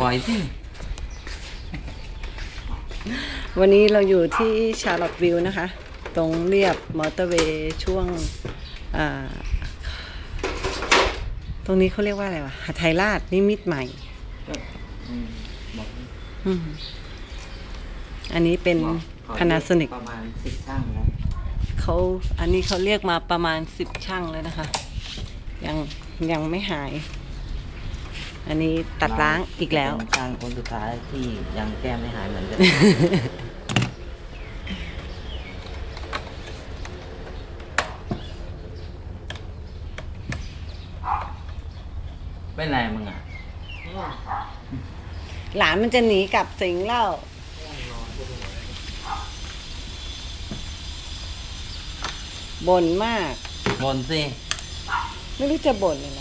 ปล่อยสิวันนี้เราอยู่ที่ชาร์ลอตวิวนะคะ ตรงเรียบมอเตอร์เวย์ช่วงอ่าตรงนี้เขาเรียกว่าอะไรวะหาไทยราชนิมิตรใหม่บอกอืมอันนี้เป็นขอ Panasonic ประมาณสิบช่างแล้วเขาอันนี้เขาเรียกมาประมาณสิบช่างเลยนะคะ ยังยังไม่หาย อันนี้ตัดล้างอีกแล้ว เป็นช่างคนสุดท้ายที่ยังแก้ไม่หายเหมือนกัน เป็นไรมึงอะหลานมันจะหนีกลับสิงแล้วบ่นมาก บนสิ ไม่รู้จะบ่นอะไร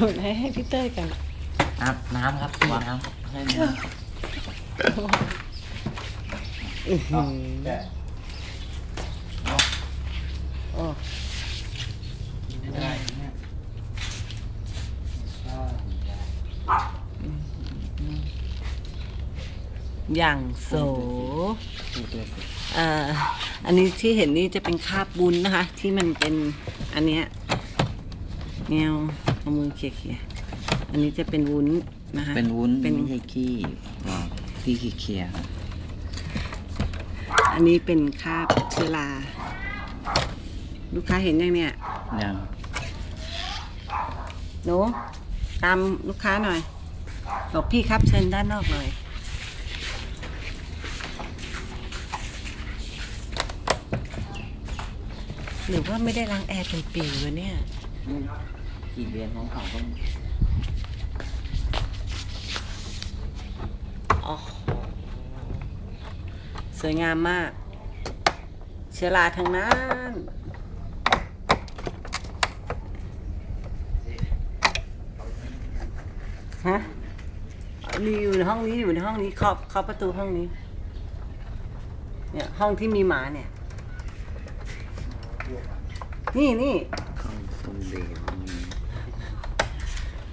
บ่นให้ให้พี่เต้ยกันน้ำน้ำครับพี่น้ำให้น้อื้อหือโอ้ำได้เนี่ยอย่างโสเอ่ออันนี้ที่เห็นนี่จะเป็นคาบบุญนะคะ ที่มันเป็นอันเนี้ย แนวเอามือเขี่ยๆอันนี้จะเป็นวุ้นนะคะเป็นวุ้นเป็นไม่ใช่ขี้หรอกขี้ขี้เคียครับอันนี้เป็นคาบเชื้อราลูกค้าเห็นยังเนี่ยยังหนูตามลูกค้าหน่อยบอกพี่ครับเชิญด้านนอกเลยหรือว่าไม่ได้ล้างแอร์เป็นปีวะเนี่ย กี่เดือนของเขาต้องอ๋อสวยงามมาก เชื้อราทั้งนั้นฮะนี่อยู่ในห้องนี้อยู่ในห้องนี้เคาะเคาะประตูห้องนี้ เนี่ย ห้องที่มีหมาเนี่ย นี่นี่ข้าสมเด็จ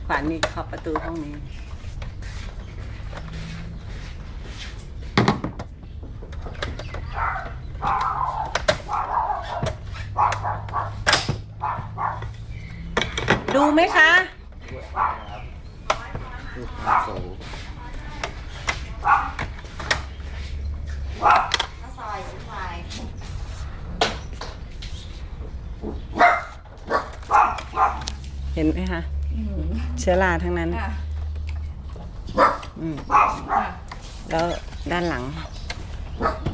ขวานนี่เคาประตูห้องนี้ ดูไหมคะลูค้าโสข้าวซอยวุ่นวายเห็นไหมคะ เชื้อราทั้งนั้นค่ะอืมค่ะแล้วด้านหลัง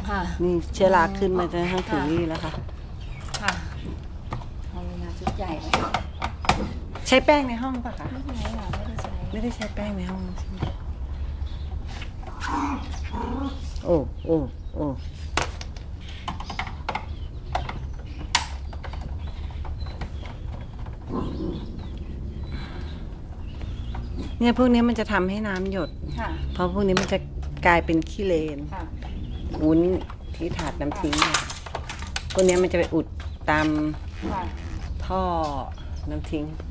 ค่ะ นี่เชื้อราขึ้นมาจนกระทั่งถึงนี่แล้วค่ะ ค่ะเอาเวลาชุดใหญ่ไหมใช้แป้งในห้องปะคะ ไม่ใช่ค่ะไม่ได้ใช้ไม่ได้ใช้แป้งในห้องใช่ไหมโอ้โอ้โอ้ เนี่ยพวกนี้มันจะทำให้น้ำหยด ค่ะเพราะพวกนี้มันจะกลายเป็นขี้เลนค่ะวุ้นที่ถาดน้ำทิ้งเนี่ยพวกนี้มันจะไปอุดตามค่ะท่อน้ำทิ้งค